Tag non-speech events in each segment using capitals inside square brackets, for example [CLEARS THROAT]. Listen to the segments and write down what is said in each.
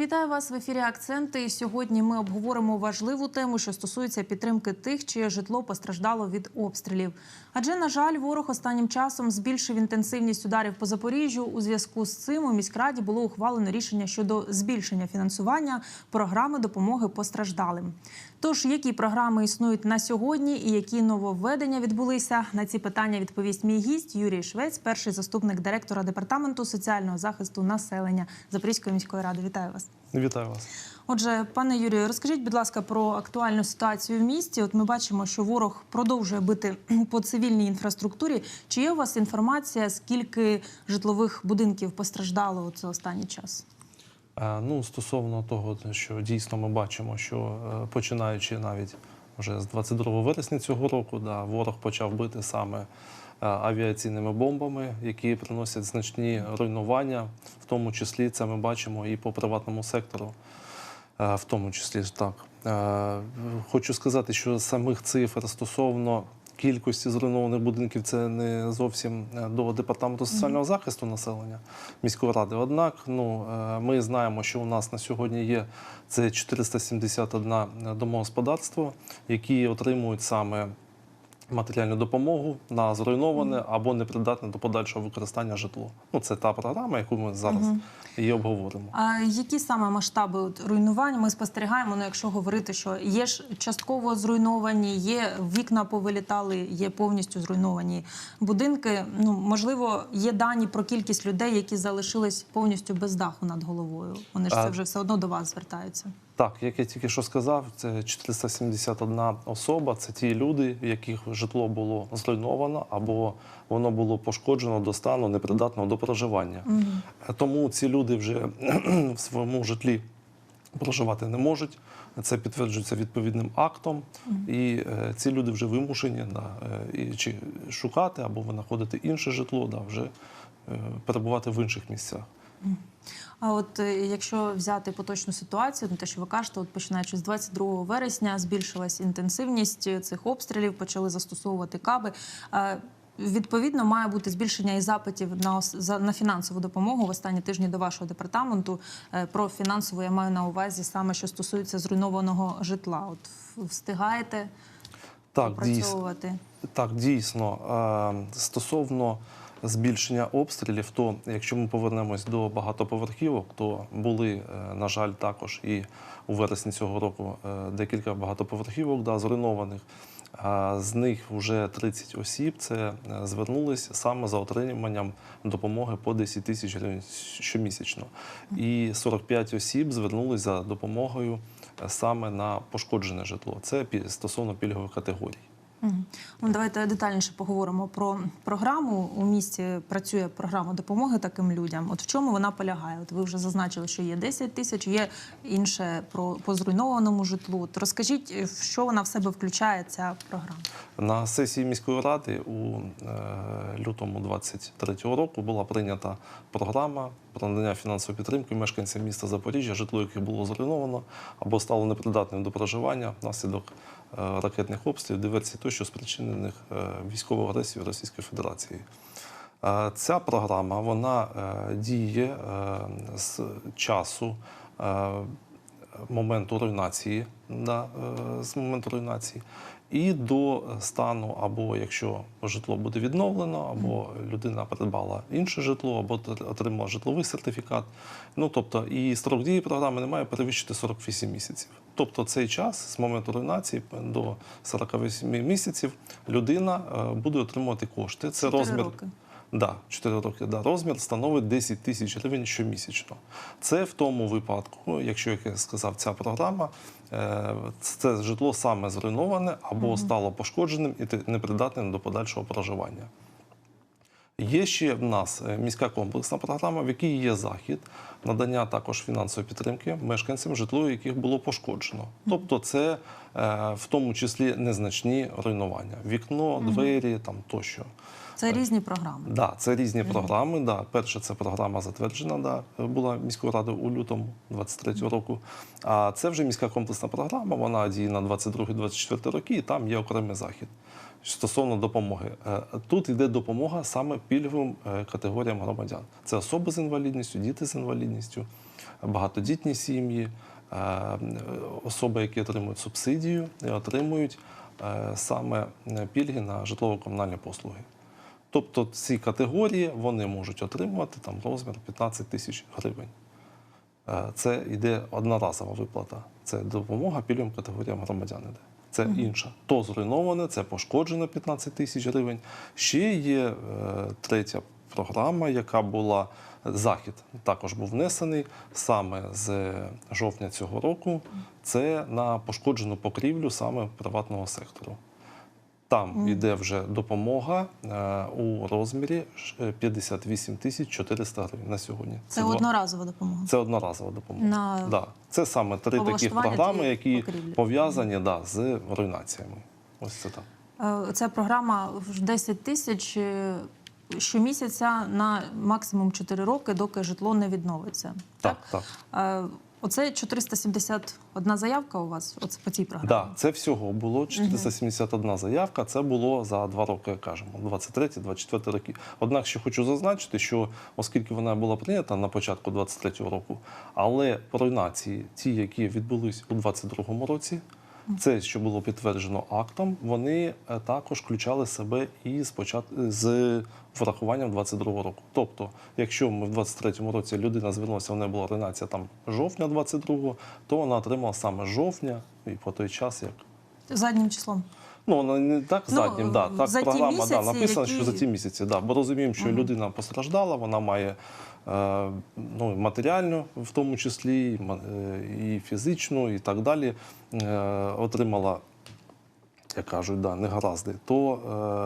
Вітаю вас в ефірі Акценти. Сьогодні ми обговоримо важливу тему, що стосується підтримки тих, чиє житло постраждало від обстрілів. Адже, на жаль, ворог останнім часом збільшив інтенсивність ударів по Запоріжжю. У зв'язку з цим у міськраді було ухвалено рішення щодо збільшення фінансування програми допомоги постраждалим. Тож, які програми існують на сьогодні і які нововведення відбулися на ці питання, відповість мій гість Юрій Швець, перший заступник директора департаменту соціального захисту населення Запорізької міської ради. Вітаю вас. Вітаю вас. Отже, пане Юрію, розкажіть, будь ласка, про актуальну ситуацію в місті. От ми бачимо, що ворог продовжує бити по цивільній інфраструктурі. Чи є у вас інформація, скільки житлових будинків постраждало у цей останній час? Ну, стосовно того, що дійсно ми бачимо, що е, починаючи навіть вже з 22 вересня цього року, да, ворог почав бити саме е, авіаційними бомбами, які приносять значні руйнування, в тому числі це ми бачимо і по приватному сектору. Е, В тому числі так. Хочу сказати, що самих цифр стосовно кількості зруйнованих будинків це не зовсім е, до департаменту соціального захисту населення міської ради. Однак, ну е, ми знаємо, що у нас на сьогодні є це 471 домогосподарство, які отримують саме матеріальну допомогу на зруйноване або непридатне до подальшого використання житло. Ну це та програма, яку ми зараз її обговоримо. А які саме масштаби от, руйнувань ми спостерігаємо? Ну, якщо говорити, що є ж частково зруйновані, є вікна повилітали, є повністю зруйновані будинки. Ну можливо, є дані про кількість людей, які залишились повністю без даху над головою. Вони ж це вже все одно до вас звертаються. Так, як я тільки що сказав, це 471 особа. Це ті люди, в яких житло було зруйновано або воно було пошкоджено до стану непридатного до проживання. Е, Тому ці люди вже [CLEARS THROAT] в своєму житлі проживати не можуть. Це підтверджується відповідним актом, і е, ці люди вже вимушені да, е, чи шукати або знаходити інше житло, да, вже е, перебувати в інших місцях. А от е, якщо взяти поточну ситуацію, ну те, що ви кажете, от починаючи з 22 вересня, збільшилась інтенсивність е, цих обстрілів, почали застосовувати каби. Відповідно, має бути збільшення і запитів на на фінансову допомогу в останні тижні до вашого департаменту. Е, Про фінансову я маю на увазі саме, що стосується зруйнованого житла. От встигаєте Так, дійсно. Так, дійсно. Стосовно збільшення обстрілів, то якщо ми повернемось до багатоповерхівок, то були, е, на жаль, також і у вересні цього року е, декілька багатоповерхівок да, зруйнованих. З них вже 30 осіб це е, звернулись саме за отриманням допомоги по 10 тисяч гривень щомісячно. І 45 осіб звернулись за допомогою саме на пошкоджене житло. Це стосовно пільгових категорій. Ну, давайте детальніше поговоримо про програму. У місті працює програма допомоги таким людям. От в чому вона полягає? От ви вже зазначили, що є 10 тисяч, є інше про по зруйнованому житлу. От розкажіть, е, що вона в себе включає ця програма? На сесії міської ради у е, лютому 23-го року була прийнята програма про надання фінансової підтримки мешканцям міста Запоріжжя, житло, яке було зруйновано або стало непридатним до проживання внаслідок ракетних обстрілів, диверсій тощо спричинених е, військовою агресією Російської Федерації. Е, Ця програма вона е, діє е, з часу е, моменту руйнації, е, з моменту руйнації, і до стану, або якщо житло буде відновлено, або людина придбала інше житло, або отр- отримала житловий сертифікат. Ну тобто, і строк дії програми не має перевищити 48 місяців. Тобто цей час з моменту руйнації до 48 місяців людина е, буде отримувати кошти. Це розмір. роки. Да, 4 роки. Да. Розмір становить 10 тисяч гривень щомісячно. Це в тому випадку, якщо як я сказав, ця програма, е, це житло саме зруйноване або стало пошкодженим і непридатним до подальшого проживання. Є ще в нас е, міська комплексна програма, в якій є захід надання також фінансової підтримки мешканцям, житло яких було пошкоджено. Тобто, це е, в тому числі незначні руйнування, вікно, двері там тощо. Це різні програми. Да, це різні програми. Да. Перша це програма затверджена, да, була міською радою у лютому 23 року. А це вже міська комплексна програма. Вона діє на 22-24 роки, і там є окремий захід стосовно допомоги. Е, Тут йде допомога саме пільговим е, категоріям громадян. Це особи з інвалідністю, діти з інвалідністю. багатодітні сім'ї, е, особи, які отримують субсидію, і отримують саме пільги на житлово-комунальні послуги. Тобто ці категорії вони можуть отримувати там розмір 15 тисяч гривень. Е, Це йде одноразова виплата. Це допомога пільговим категоріям громадян. Іде. Це інша. То зруйноване, це пошкоджено 15 тисяч гривень. Ще є е, третя програма, яка була захід, також був внесений саме з жовтня цього року. Це на пошкоджену покрівлю саме приватного сектору. Там йде вже допомога е, у розмірі е, 58 тисяч 400 гривень на сьогодні. Це два- одноразова допомога. це одноразова допомога. На Да. Це саме три такі програми, які пов'язані да, з руйнаціями. Ось це так. Е, Ця програма в 10 тисяч е, щомісяця на максимум 4 роки, доки житло не відновиться. Так, так. Е, Оце 471 заявка у вас оце по цій програмі. Да, це всього було 471 заявка. Це було за два роки, кажемо, 23-24 роки. Однак ще хочу зазначити, що оскільки вона була прийнята на початку 23-го року, але руйнації, ті, які відбулись у 22-му році, це, що було підтверджено актом, вони е, також включали себе і з почат... з врахуванням 22-го року. Тобто, якщо ми в 23-му році людина звернулася, вона була руйнація там жовтня 22-го, то вона отримала саме жовтня і по той час як. Заднім числом. Ну, не так Ну, заднім, да, так за програма да, місяці, написано, які- що за ті місяці. Да, бо розуміємо, що людина постраждала, вона має е, ну, матеріальну, в тому числі, і е, і фізичну, і так далі. Е, отримала, як кажуть, да, негаразди, то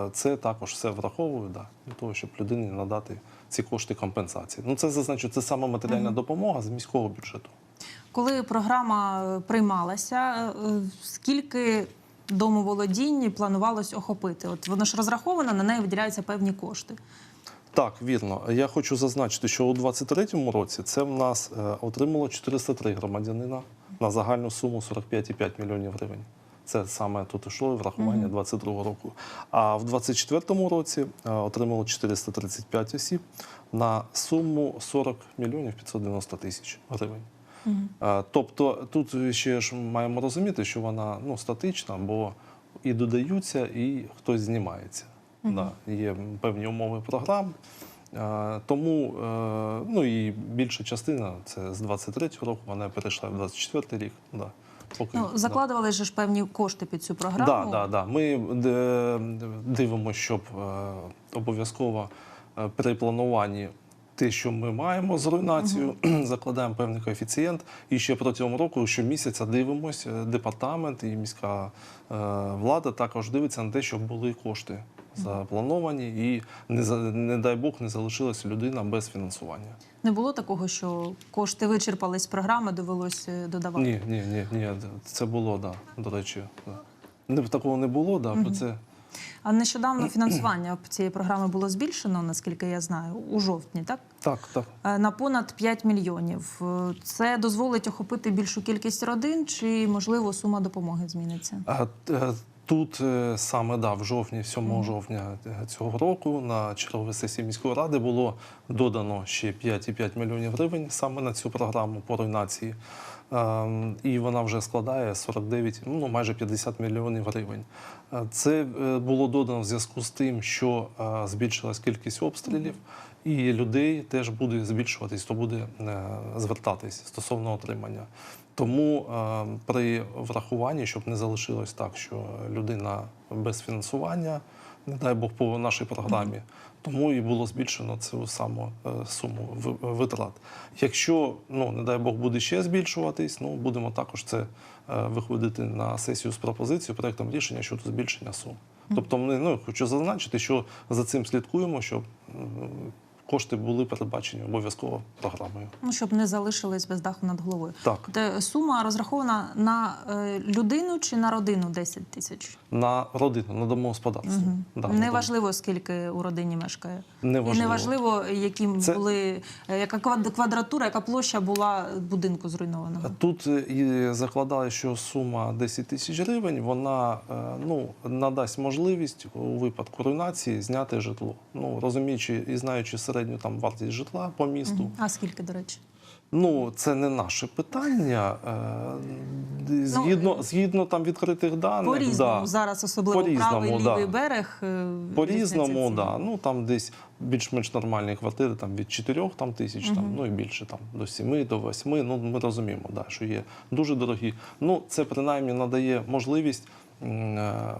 е, це також все враховує да, для того, щоб людині надати ці кошти компенсації. Ну, це зазначу, це саме матеріальна допомога з міського бюджету. Коли програма е, приймалася, скільки домоволодінь планувалось охопити? От воно ж розраховано, на неї виділяються певні кошти. Так, вірно. Я хочу зазначити, що у 2023 році це в нас е, отримало 403 громадянина на загальну суму 45,5 мільйонів гривень. Це саме тут йшло врахування 22 року. А в 2024 році е, отримало 435 осіб на суму 40 мільйонів 590 тисяч гривень. Е, Тобто тут ще ж маємо розуміти, що вона ну, статична, бо і додаються, і хтось знімається. Да, є певні умови програм. Е, Тому е, ну і більша частина це з 23-го року, вона перейшла в 24-й рік. Да. Поки, Ну, да. закладували ж певні кошти під цю програму. Да, да, да. Ми дивимося, щоб обов'язково при плануванні те, що ми маємо з руйнацією, [CLEARS THROAT] закладаємо певний коефіцієнт. І ще протягом року щомісяця дивимося, е, департамент і міська е, влада також дивиться на те, щоб були кошти заплановані, і не, не дай Бог не залишилася людина без фінансування. Не було такого, що кошти вичерпались з програми, довелось е, додавати. Ні, ні, ні, ні, це було, да, до речі. Да. Не, такого не було, да, бо це. А нещодавно фінансування цієї програми було збільшено, наскільки я знаю, у жовтні, так? Так, так. Е, На понад 5 мільйонів. Е, Це дозволить охопити більшу кількість родин, чи можливо сума допомоги зміниться? А, е, Тут саме да, в жовтні, 7 жовтня цього року на черговій сесії міської ради було додано ще 5,5 мільйонів гривень саме на цю програму по руйнації. Ем, І вона вже складає 49, ну майже 50 мільйонів гривень. Е, Це е, було додано в зв'язку з тим, що е, збільшилась кількість обстрілів, і людей теж буде збільшуватись, хто буде звертатись стосовно отримання. Тому при врахуванні, щоб не залишилось так, що людина без фінансування, не дай Бог по нашій програмі, тому і було збільшено цю саму е, суму ви- витрат. Якщо, ну не дай Бог, буде ще збільшуватись, ну будемо також це е, виходити на сесію з пропозицією, проектом рішення щодо збільшення сум. Тобто, ми ну хочу зазначити, що за цим слідкуємо, щоб кошти були передбачені обов'язково програмою. Ну, щоб не залишились без даху над головою. Так. Де сума розрахована на е, людину чи на родину 10 тисяч? На родину, на домогосподарство. Да, на Неважливо, скільки у родині мешкає. Неважливо. І неважливо, які Це- були, е, яка квадратура, яка площа була будинку зруйнованого. Тут е, і закладали, що сума 10 тисяч гривень, вона ну, надасть можливість у випадку руйнації зняти житло. Ну, розуміючи і знаючи середню там вартість житла по місту. А скільки, до речі? Ну, це не наше питання. Е, Згідно, згідно там відкритих даних, По різному да. зараз, особливо По-різному, правий да. лівий берег. е, По-різному, різниця да. Ну там десь більш-менш нормальні квартири там від 4 там, тисяч, там, ну і більше там до 7, до 8. Ну ми розуміємо, да, що є дуже дорогі. Ну це принаймні надає можливість е,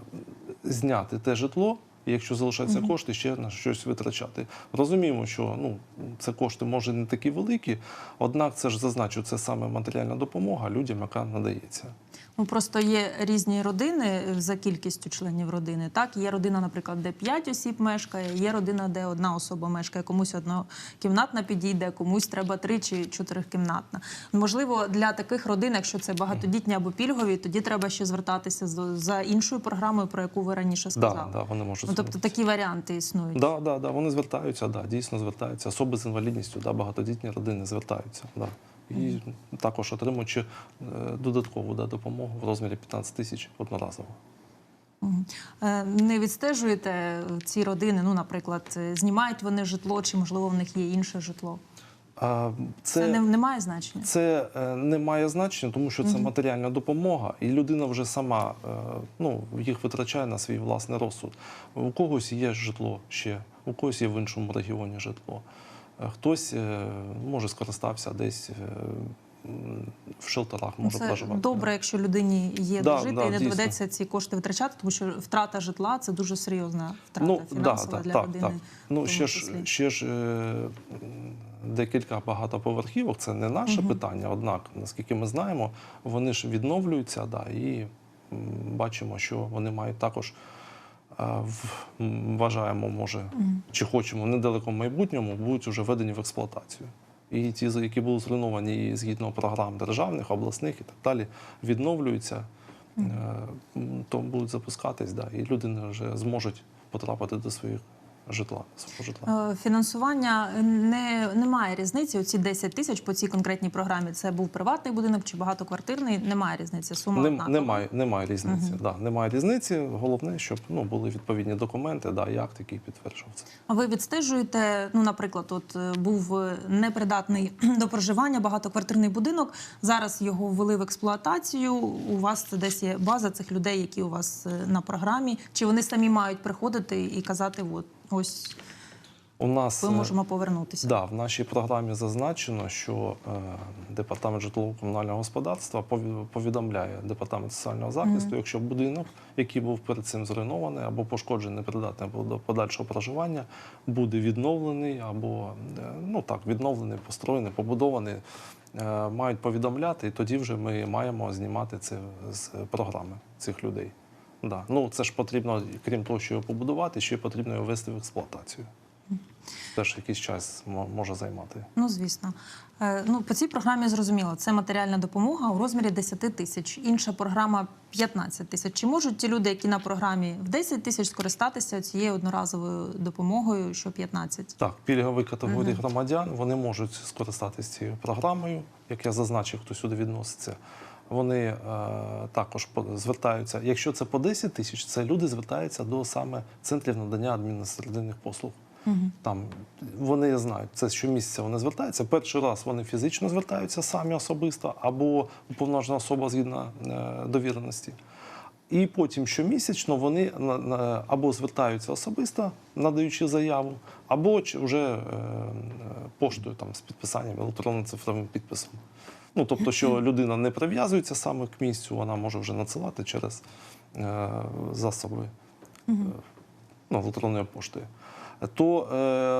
зняти те житло. І Якщо залишаються кошти, ще на щось витрачати. Розуміємо, що ну це кошти може не такі великі, однак це ж зазначу, це саме матеріальна допомога людям, яка надається. Ну просто є різні родини за кількістю членів родини. Так, є родина, наприклад, де 5 осіб мешкає, є родина, де одна особа мешкає, комусь однокімнатна підійде, комусь треба три чи чотирикімнатна. Можливо, для таких родин, якщо це багатодітні або пільгові, тоді треба ще звертатися за іншою програмою, про яку ви раніше сказали. Да, да, вони можуть тобто такі варіанти існують. Да, да, да, вони звертаються, да, дійсно звертаються. Особи з інвалідністю, да, багатодітні родини звертаються. Да. І також отримуючи е, додаткову да, допомогу в розмірі 15 тисяч одноразово. Е, Не відстежуєте ці родини, ну, наприклад, знімають вони житло, чи можливо в них є інше житло. Це, це, не, не має значення. це е, не має значення, тому що це матеріальна допомога, і людина вже сама е, ну, їх витрачає на свій власний розсуд. У когось є житло ще, у когось є в іншому регіоні житло. Е, Хтось може скористався десь в шелтерах, може Це проживати. добре, якщо людині є Да, де жити да, і не дійсно. доведеться ці кошти витрачати, тому що втрата житла це дуже серйозна втрата Ну, фінансова да, для так, родини. так. Ну, ще ж, ще ж декілька багатоповерхівок, це не наше питання, однак, наскільки ми знаємо, вони ж відновлюються, да, і бачимо, що вони мають також, е, вважаємо, може, чи хочемо, в недалекому майбутньому будуть вже введені в експлуатацію. І ті, які були зруйновані і згідно програм державних, обласних і так далі, відновлюються, е, то будуть запускатись, да, і люди вже зможуть потрапити до своїх житла, свого житла. Е, Фінансування не немає різниці. Оці 10 тисяч по цій конкретній програмі. Це був приватний будинок чи багатоквартирний. Немає різниці. Сума Нем- немає, немає різниці. Да, немає різниці. Головне, щоб ну, були відповідні документи, да, і акт, який підтверджував це. А ви відстежуєте, ну, наприклад, от е, був е, непридатний [CLEARS THROAT] до проживання багатоквартирний будинок. Зараз його ввели в експлуатацію. У вас це десь є база цих людей, які у вас на програмі. Чи вони самі мають приходити і казати, от ось У нас ми е, можемо повернутися? Да, в нашій програмі зазначено, що е, департамент житлово-комунального господарства пові- повідомляє департамент соціального захисту, якщо будинок, який був перед цим зруйнований або пошкоджений, непридатний або до подальшого проживання, буде відновлений або е, ну так, відновлений, построєний, побудований. е, Мають повідомляти, і тоді вже ми маємо знімати це з програми цих людей. Да. Ну, це ж потрібно, крім того, що його побудувати, ще потрібно його ввести в експлуатацію. Теж якийсь час може займати. Ну, звісно. Е, Ну, по цій програмі зрозуміло, це матеріальна допомога у розмірі 10 тисяч. Інша програма 15 тисяч. Чи можуть ті люди, які на програмі в 10 тисяч скористатися цією одноразовою допомогою, що 15? Так, пільгові категорії громадян вони можуть скористатися цією програмою, як я зазначив, хто сюди відноситься. Вони е, також звертаються. Якщо це по 10 тисяч, це люди звертаються до саме центрів надання адміністративних послуг. Там вони знають, це щомісяця вони звертаються. Перший раз вони фізично звертаються самі особисто, або уповноважена особа згідно е, довіреності. І потім щомісячно вони або звертаються особисто, надаючи заяву, або вже е, е, поштою там, з підписанням електронним цифровим підписом. Ну, тобто, що людина не прив'язується саме к місцю, вона може вже надсилати через е, засоби е, ну, електронної поштою. То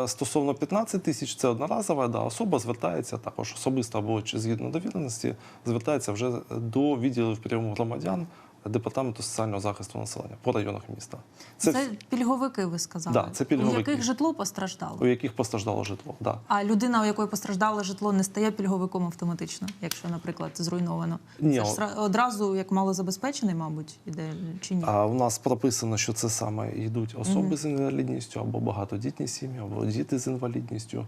е, стосовно 15 тисяч це одноразова, да, особа звертається також особисто або чи згідно довіреності, звертається вже до відділів прийому громадян департаменту соціального захисту населення по районах міста. Це, Це, пільговики, ви сказали. Да, це У яких житло постраждало? у яких постраждало житло. Да. А людина, у якої постраждало житло, не стає пільговиком автоматично, якщо, наприклад, зруйновано. Ні, Це ж одразу як малозабезпечений, мабуть, іде чи ні? А у нас прописано, що це саме йдуть особи з інвалідністю, або багатодітні сім'ї, або діти з інвалідністю,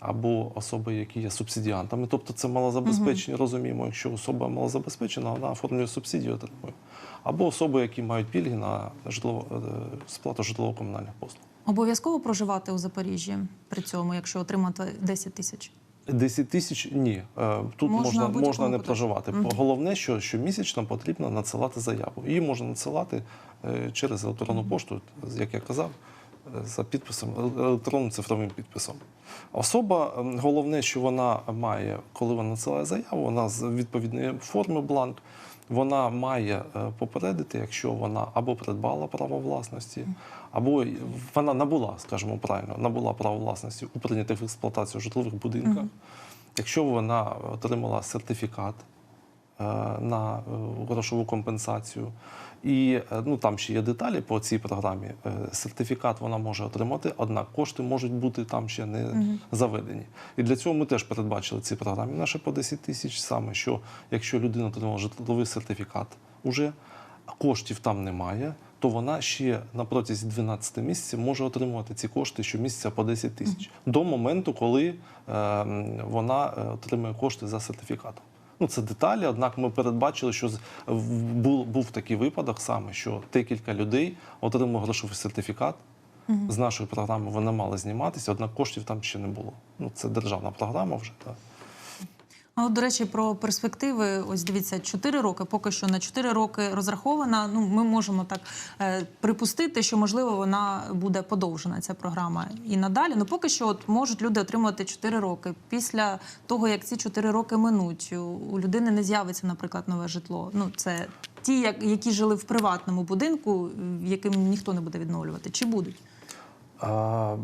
або особи, які є субсидіантами. Тобто це малозабезпечені, розуміємо, якщо особа малозабезпечена, вона оформлює субсидію, отримує. Або особи, які мають пільги на житлово, е, сплату житлово-комунальних послуг. Обов'язково проживати у Запоріжжі при цьому, якщо отримати 10 тисяч. 10 тисяч ні. Е, Тут Можна можна, можна, не проживати. Головне, що щомісячно потрібно надсилати заяву. Її можна надсилати е, через електронну пошту, як я казав, за підписом, електронним цифровим підписом. Особа, головне, що вона має, коли вона надсилає заяву, вона з відповідної форми бланк. Вона має е, попередити, якщо вона або придбала право власності, або вона набула, скажімо правильно, набула право власності у прийнятих в експлуатацію житлових будинках. Якщо вона отримала сертифікат е, на е, грошову компенсацію, і е, ну, там ще є деталі по цій програмі. Е, Сертифікат вона може отримати, однак кошти можуть бути там ще не заведені. І для цього ми теж передбачили цій програмі наше по 10 тисяч саме, що якщо людина отримала житловий сертифікат уже, коштів там немає, то вона ще на протязі 12 місяців може отримувати ці кошти щомісяця по 10 тисяч до моменту, коли е, вона е, отримує кошти за сертифікатом. Ну, це деталі, однак ми передбачили, що був, був такий випадок саме, що декілька людей отримали грошовий сертифікат. З нашої програми вони мали зніматися, однак коштів там ще не було. Ну, це державна програма вже. Так. А от, до речі, про перспективи. Ось дивіться, 4 роки, поки що на 4 роки розрахована. Ну, ми можемо так е, припустити, що можливо вона буде подовжена, ця програма і надалі. Ну поки що, от можуть люди отримувати 4 роки. Після того, як ці 4 роки минуть, у, людини не з'явиться, наприклад, нове житло. Ну, це ті, як- які жили в приватному будинку, яким ніхто не буде відновлювати. Чи будуть? А,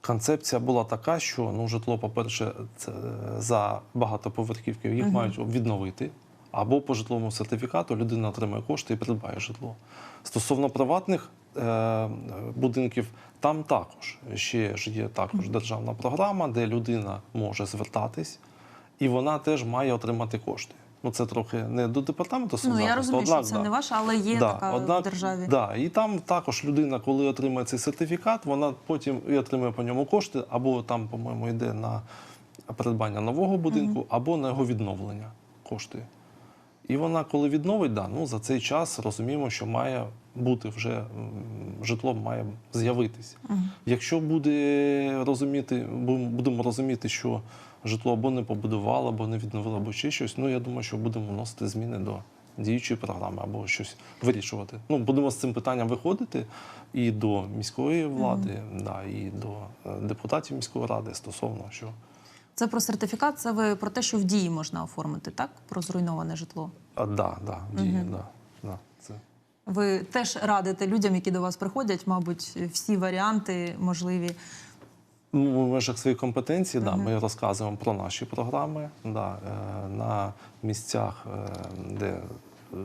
концепція була така, що ну, житло, по-перше, це за багатоповерхівки їх мають відновити. Або по житловому сертифікату людина отримує кошти і придбає житло. Стосовно приватних е, будинків, там також ще ж є також державна програма, де людина може звертатись, і вона теж має отримати кошти. Ну це трохи не до департаменту Ну я розумію, що це да. не ваше, але є така в державі. Да, і там також людина, коли отримає цей сертифікат, вона потім і отримує по ньому кошти, або там, по-моєму, йде на придбання нового будинку, або на його відновлення кошти. І вона, коли відновить, да, ну, за цей час розуміємо, що має бути вже житло має з'явитися. Якщо буде розуміти, будемо розуміти, що житло або не побудувало, або не відновило, або ще щось, ну я думаю, що будемо вносити зміни до діючої програми або щось вирішувати. Ну, будемо з цим питанням виходити і до міської влади, да, і до е, депутатів міської ради стосовно що. Це про сертифікат, це ви про те, що в дії можна оформити, так? Про зруйноване житло. А, да, да, діє, да, да, це. Ви теж радите людям, які до вас приходять, мабуть, всі варіанти можливі. Ну, в межах своєї компетенції, да, ми розказуємо про наші програми да, е, на місцях, е, де, е,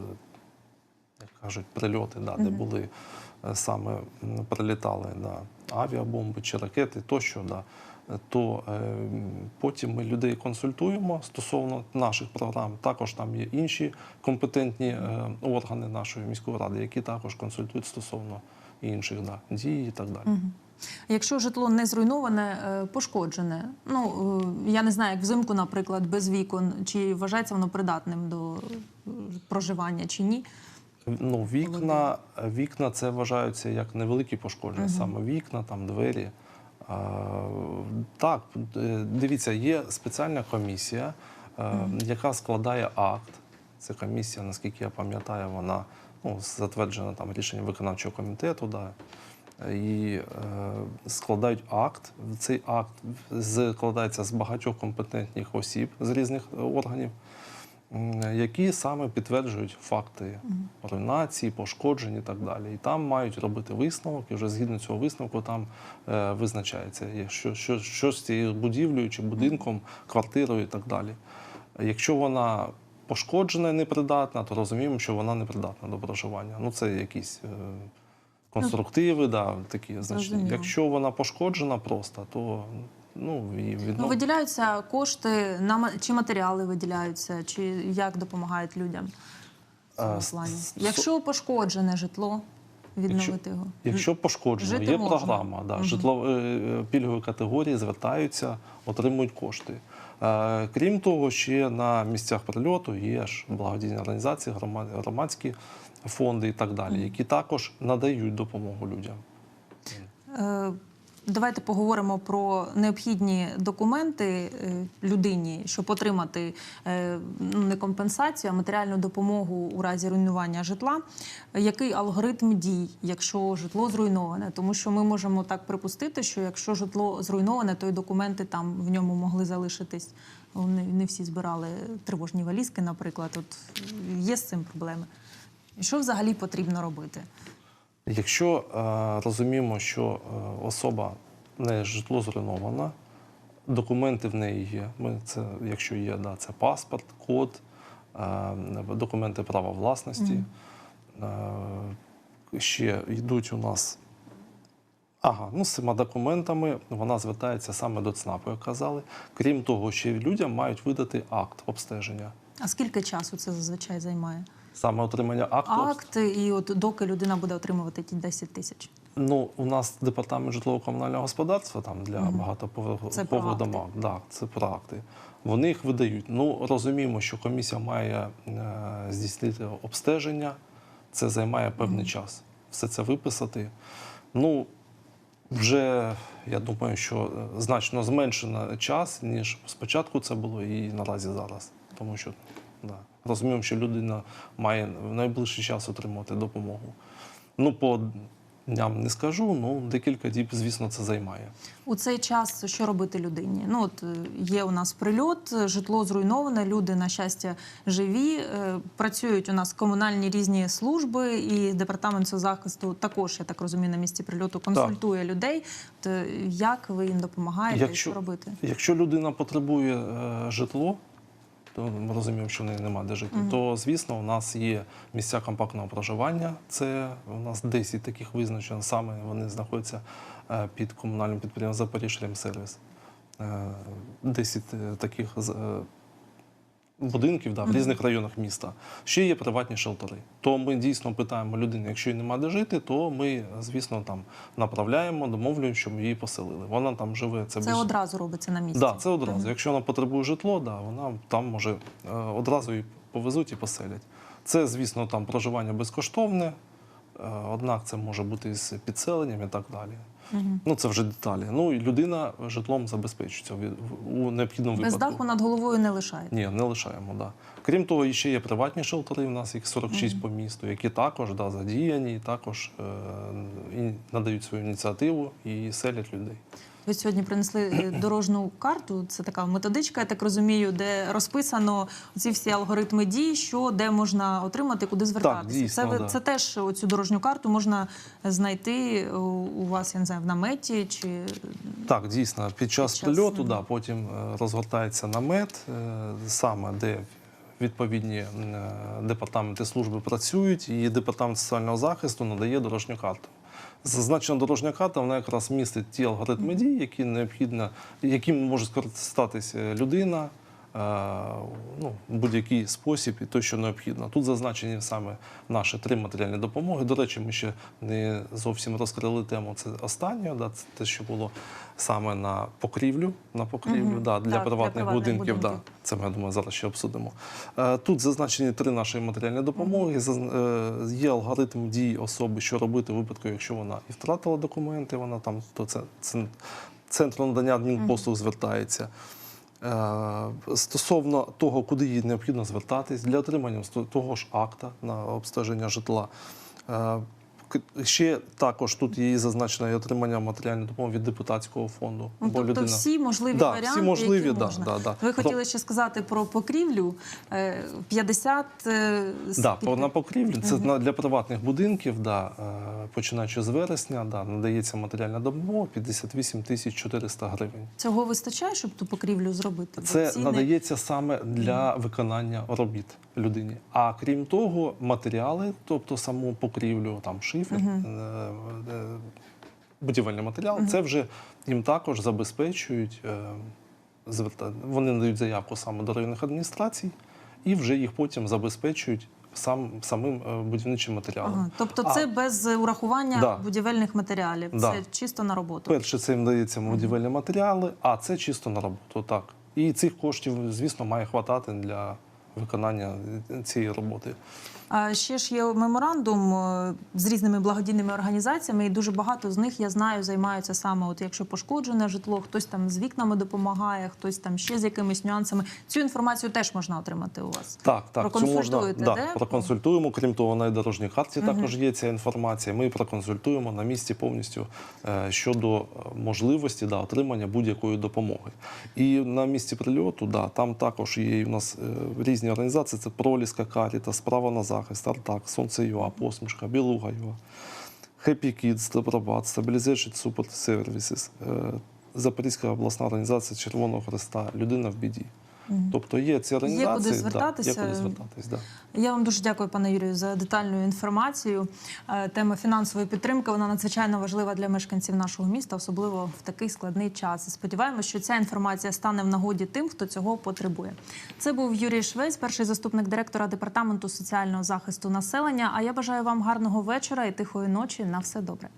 як кажуть, прильоти, да, де були саме прилітали да, авіабомби чи ракети тощо. Да, то е, потім ми людей консультуємо стосовно наших програм. Також там є інші компетентні е, органи нашої міської ради, які також консультують стосовно інших да, дій і так далі. Якщо житло не зруйноване, е, пошкоджене, ну е, я не знаю, як взимку, наприклад, без вікон, чи вважається воно придатним до е, проживання чи ні? Ну, вікна, вікна це вважаються як невеликі пошкодження, саме вікна, там двері. А, так, дивіться, є спеціальна комісія, яка складає акт. Це комісія, наскільки я пам'ятаю, вона ну, затверджена там рішенням виконавчого комітету. Да. І е, складають акт. Цей акт складається з багатьох компетентних осіб з різних органів. Які саме підтверджують факти руйнації, пошкоджень і так далі. І там мають робити висновок, і вже згідно цього висновку там е, визначається, що, що, що з цією будівлею чи будинком, квартирою і так далі. Якщо вона пошкоджена і непридатна, то розуміємо, що вона непридатна до проживання. Ну, це якісь е, конструктиви, да, такі значні. Зрозуміло. Якщо вона пошкоджена просто, то ну, і Ну, виділяються кошти на чи матеріали виділяються, чи як допомагають людям в цьому плані? Якщо пошкоджене житло, відновити Якщо- його. Якщо пошкоджено, Жити є можна. програма, да, житло, е, пільгові категорії звертаються, отримують кошти. Е, Крім того, ще на місцях прильоту є ж благодійні організації, громадські фонди і так далі, які також надають допомогу людям. Е, Давайте поговоримо про необхідні документи е, людині, щоб отримати е, ну, не компенсацію, а матеріальну допомогу у разі руйнування житла. Який алгоритм дій, якщо житло зруйноване? Тому що ми можемо так припустити, що якщо житло зруйноване, то й документи там в ньому могли залишитись. Вони не всі збирали тривожні валізки, наприклад. От є з цим проблеми. І що взагалі потрібно робити? Якщо е, розуміємо, що е, особа не житло зруйнована, документи в неї є. Ми це, якщо є, да, це паспорт, код, е, документи права власності. Е, ще йдуть у нас. Ага, ну з цими документами вона звертається саме до ЦНАПу, як казали. Крім того, ще людям мають видати акт обстеження. А скільки часу це зазвичай займає? Саме отримання акту. Акт, і от доки людина буде отримувати ті 10 тисяч. Ну, у нас департамент житлово-комунального господарства там для Це багатоповерхових домах. Да, це про акти. Вони їх видають. Ну, розуміємо, що комісія має е, здійснити обстеження, це займає певний час. Все це виписати. Ну, вже я думаю, що е, значно зменшено час, ніж спочатку це було і наразі зараз. Тому що да, розуміємо, що людина має в найближчий час отримувати допомогу. Ну, по дням не скажу, ну декілька діб, звісно, це займає. У цей час що робити людині? Ну от е, є у нас прильот, е, житло зруйноване, люди на щастя живі. е, Працюють у нас комунальні різні служби, і департамент соцзахисту також, я так розумію, на місці прильоту консультує людей. То як ви їм допомагаєте? Якщо- Що робити? Якщо людина потребує е, житло, ми розуміємо, що в неї немає де жити, то звісно, у нас є місця компактного проживання. Це у нас 10 таких визначень, Саме вони знаходяться е, під комунальним підприємством Запоріжремсервіс. Е, 10 е, таких е, будинків да, в різних районах міста. Ще є приватні шелтери. То ми дійсно питаємо людину, якщо їй немає де жити, то ми, звісно, там направляємо, домовлюємо, щоб її поселили. Вона там живе. Це, Це без- одразу робиться на місці. Да, це одразу. Якщо вона потребує житло, да, вона там може е, одразу її повезуть і поселять. Це, звісно, там проживання безкоштовне, е, однак це може бути з підселенням і так далі. Ну, це вже деталі. Ну і людина житлом забезпечується у необхідному Без випадку. даху над головою не лишається? Ні, не лишаємо. Да. Крім того, ще є приватні шелтери, у нас їх 46 по місту, які також да, задіяні, також е, надають свою ініціативу і селять людей. Ви сьогодні принесли е, дорожню карту. Це така методичка, я так розумію, де розписано ці всі алгоритми дій, що де можна отримати, куди звертатися. дійсно, це, да. це теж оцю дорожню карту можна знайти у, у вас, я не знаю, в наметі чи Так, дійсно, під час час, прильоту, да, потім е, розгортається намет, е, саме де відповідні е, департаменти служби працюють, і департамент соціального захисту надає дорожню карту. Зазначена дорожня карта вона якраз містить ті алгоритми дій, які необхідно, яким може скористатися людина. Е, Ну, будь-який спосіб і той, що необхідно. Тут зазначені саме наші три матеріальні допомоги. До речі, ми ще не зовсім розкрили тему. Це останнє, да, це те, що було саме на покрівлю, на покрівлю Мгм. да, для, Так, для приватних приватних будинків. Да. Це ми я думаю, зараз ще обсудимо. Е, Тут зазначені три наші матеріальні допомоги. Е, Є алгоритм дій особи, що робити у випадку, якщо вона і втратила документи, вона там до це, це центру надання адмінпослуг звертається. Е, Стосовно того, куди їй необхідно звертатись для отримання того ж акта на обстеження житла. Е, Ще також тут є зазначено і отримання матеріальної допомоги від депутатського фонду. Ну, тобто всі можливі Да, варіанти, всі можливі, які да, можна. да, да. Ви хотіли ще сказати про покрівлю Е, 50 е, Да, скільки? на покрівлі це на- для приватних будинків, да, е, починаючи з вересня, да, надається матеріальна допомога 58 тисяч 400 гривень. Цього вистачає, щоб ту покрівлю зробити? Це ціни- надається саме для виконання робіт людині. А крім того, матеріали, тобто саму покрівлю, там шифер, е, будівельний матеріал, це вже їм також забезпечують. е, Вони надають заявку саме до районних адміністрацій, і вже їх потім забезпечують сам, самим будівничим матеріалом. Ага, тобто А- це без урахування Да. будівельних матеріалів. Да. Це чисто на роботу. Перше, це їм дається будівельні матеріали, а це чисто на роботу. Так. І цих коштів, звісно, має хватати для виконання цієї роботи. А ще ж є меморандум е, з різними благодійними організаціями, і дуже багато з них я знаю займаються саме, от якщо пошкоджене житло, хтось там з вікнами допомагає, хтось там ще з якимись нюансами. Цю інформацію теж можна отримати у вас. Так, так, можна Проконсультуєте, да, де? проконсультуємо. Крім того, на дорожній карті також є ця інформація. Ми проконсультуємо на місці повністю е, щодо е, можливості да, отримання будь-якої допомоги. І на місці прильоту, да, там також є у нас різні організації: це Проліска Каріта, Справа на захист, Сонце ЮА, Посмішка, Білуга ЮА. Happy Kids, Добробат, Stabilization Support Services, е, Запорізька обласна організація Червоного Хреста, Людина в біді. Тобто є ці організації, да, звертатися. є куди звертатись. Да. Я вам дуже дякую, пане Юрію, за детальну інформацію. Е, Тема фінансової підтримки вона надзвичайно важлива для мешканців нашого міста, особливо в такий складний час. І Сподіваємося, що ця інформація стане в нагоді тим, хто цього потребує. Це був Юрій Швець, перший заступник директора департаменту соціального захисту населення. А я бажаю вам гарного вечора і тихої ночі. На все добре.